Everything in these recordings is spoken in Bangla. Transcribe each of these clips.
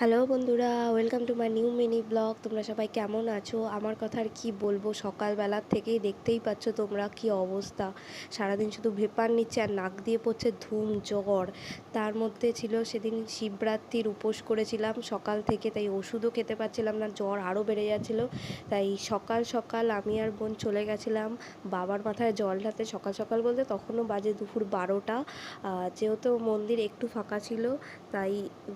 হ্যালো বন্ধুরা, welcome to my new mini blog. তোমরা সবাই কেমন আছো? আমার কথা আর কী বলব? সকালবেলার থেকেই দেখতেই পাচ্ছ তোমরা কি অবস্থা। সারাদিন শুধু ভেপার নিচ্ছে আর নাক দিয়ে পড়ছে ধুম, জ্বর। তার মধ্যে ছিল সেদিন শিবরাত্রির উপোস করেছিলাম সকাল থেকে, তাই ওষুধও খেতে পারছিলাম না, জ্বর আরও বেড়ে যাচ্ছিল। তাই সকাল সকাল আমি আর বোন চলে গেছিলাম বাবার মাথায় জল ঢাতে সকাল সকাল বলতে তখনও বাজে দুপুর বারোটা। যেহেতু মন্দির একটু ফাঁকা ছিল, তাই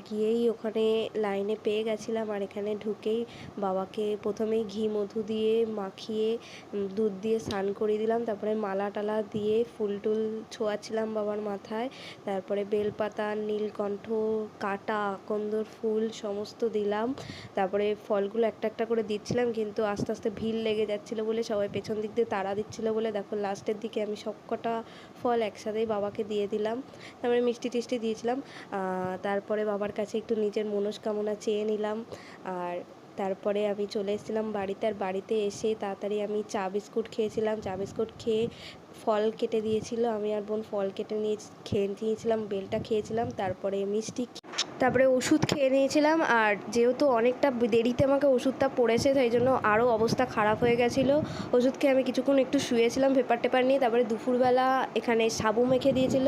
গিয়েই ওখানে লাইনে পেয়ে গেছিলাম আর এখানে ঢুকেই বাবাকে প্রথমেই ঘি মধু দিয়ে মাখিয়ে দুধ দিয়ে স্নান করিয়ে দিলাম। তারপরে মালা টালা দিয়ে ফুল টুল ছোঁয়াচ্ছিলাম বাবার মাথায়। তারপরে বেলপাতা, নীলকণ্ঠ, কাটা, আকন্দর ফুল সমস্ত দিলাম। তারপরে ফলগুলো একটা একটা করে দিচ্ছিলাম কিন্তু আস্তে আস্তে ভিড় লেগে যাচ্ছিল বলে, সবাই পেছন দিক দিয়ে তাড়া দিচ্ছিল বলে। দেখো লাস্টের দিকে আমি সব কটা ফল একসাথেই বাবাকে দিয়ে দিলাম। তারপরে মিষ্টি টিষ্টি দিয়েছিলাম। তারপরে বাবার কাছে একটু নিজের মনস্কামনা চেয়ে নিলাম। আর তারপরে আমি চলে এসেছিলাম বাড়িতে। আর বাড়িতে এসে তাড়াতাড়ি আমি চা বিস্কুট খেয়েছিলাম। চা বিস্কুট খেয়ে ফল কেটে দিয়েছিল। আমি আর বোন ফল কেটে নিয়ে খেয়ে নিয়েছিলাম, বেলটা খেয়েছিলাম। তারপরে মিষ্টি তারপরে ওষুধ খেয়ে নিয়েছিলাম আর যেহেতু অনেকটা দেরিতে আমাকে ওষুধটা পড়েছে, তাই জন্য আরও অবস্থা খারাপ হয়ে গেছিল। ওষুধ খেয়ে আমি কিছুক্ষণ একটু শুয়েছিলাম, পেপার টেপার নিয়ে তারপরে দুপুরবেলা এখানে সাবু মেখে দিয়েছিল।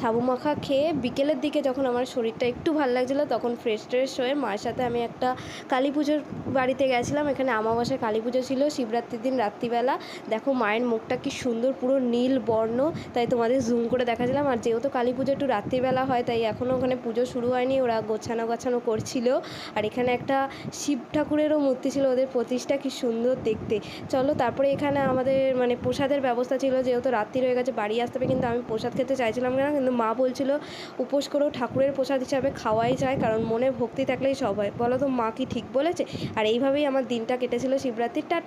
সাবু মাখা খেয়ে বিকেলের দিকে যখন আমার শরীরটা একটু ভালো লাগছিল, তখন ফ্রেশ ট্রেশ হয়ে মায়ের সাথে আমি একটা কালী পুজোর বাড়িতে গেছিলাম। এখানে আমাবাসায় কালী পুজো ছিল, শিবরাত্রির দিন রাত্রিবেলা। দেখো মায়ের মুখটা কি সুন্দর, পুরো নীল বর্ণ, তাই তোমাদের জুম করে দেখাছিলাম। আর যেহেতু কালী পুজো একটু রাত্রিবেলা হয়, তাই এখনও ওখানে পুজো শুরু হয়নি ওরা গোছানো গোছানো করছিল। আর এখানে একটা শিব ঠাকুরেরও মূর্তি ছিল, ওদের প্রতিষ্ঠা কি সুন্দর দেখতে। চলো তারপরে এখানে আমাদের মানে প্রসাদের ব্যবস্থা ছিল, যেহেতু রাত্রি হয়ে গেছে, বাড়ি আসতে হবে, কিন্তু আমি প্রসাদ খেতে চাইছিলাম না, কিন্তু মা বলছিল, উপোস করেও ঠাকুরের প্রসাদ হিসাবে খাওয়াই যায়, কারণ মনে ভক্তি থাকলেই সব হয়। বলো তো মা কি ঠিক বলেছে? আর এইভাবেই আমার দিনটা কেটেছিল শিবরাত্রির টাটা।